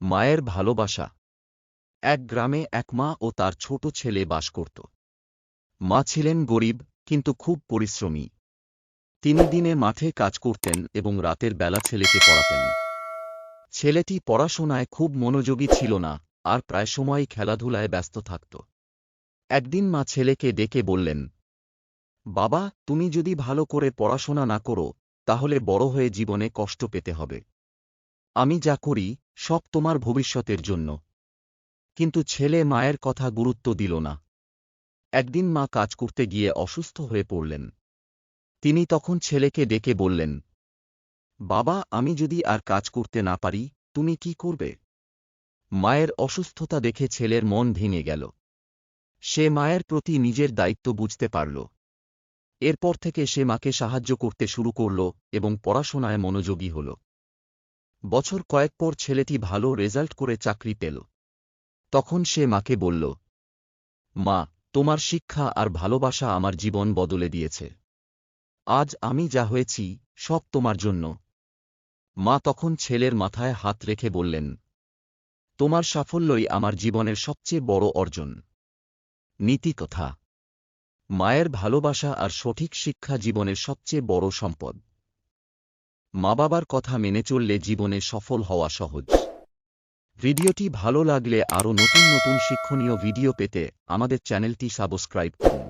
মায়ের ভালোবাসা। এক গ্রামে এক মা ও তার ছোট ছেলে বাস করত। মা ছিলেন গরিব, কিন্তু খুব পরিশ্রমী। তিনি দিনে মাঠে কাজ করতেন এবং রাতের বেলা ছেলেকে পড়াতেন। ছেলেটি পড়াশোনায় খুব মনোযোগী ছিল না, আর প্রায় সময়ই খেলাধুলায় ব্যস্ত থাকত। একদিন মা ছেলেকে ডেকে বললেন, বাবা, তুমি যদি ভালো করে পড়াশোনা না করো, তাহলে বড় হয়ে জীবনে কষ্ট পেতে হবে। আমি যা করি, সব তোমার ভবিষ্যতের জন্য। কিন্তু ছেলে মায়ের কথা গুরুত্ব দিল না। একদিন মা কাজ করতে গিয়ে অসুস্থ হয়ে পড়লেন। তিনি তখন ছেলেকে ডেকে বললেন, বাবা, আমি যদি আর কাজ করতে না পারি, তুমি কি করবে? মায়ের অসুস্থতা দেখে ছেলের মন ভেঙে গেল। সে মায়ের প্রতি নিজের দায়িত্ব বুঝতে পারল। এরপর থেকে সে মাকে সাহায্য করতে শুরু করল এবং পড়াশোনায় মনোযোগী হল। বছর কয়েক পর ছেলেটি ভালো রেজাল্ট করে চাকরি পেল। তখন সে মাকে বলল, মা, তোমার শিক্ষা আর ভালোবাসা আমার জীবন বদলে দিয়েছে। আজ আমি যা হয়েছি, সব তোমার জন্য। মা তখন ছেলের মাথায় হাত রেখে বললেন, তোমার সাফল্যই আমার জীবনের সবচেয়ে বড় অর্জন। নীতি কথা। মায়ের ভালোবাসা আর সঠিক শিক্ষা জীবনের সবচেয়ে বড় সম্পদ। মা বাবার কথা মেনে চললে জীবনে সফল হওয়া সহজ। ভিডিওটি ভালো লাগলে আরও নতুন নতুন শিক্ষণীয় ভিডিও পেতে আমাদের চ্যানেলটি সাবস্ক্রাইব করুন।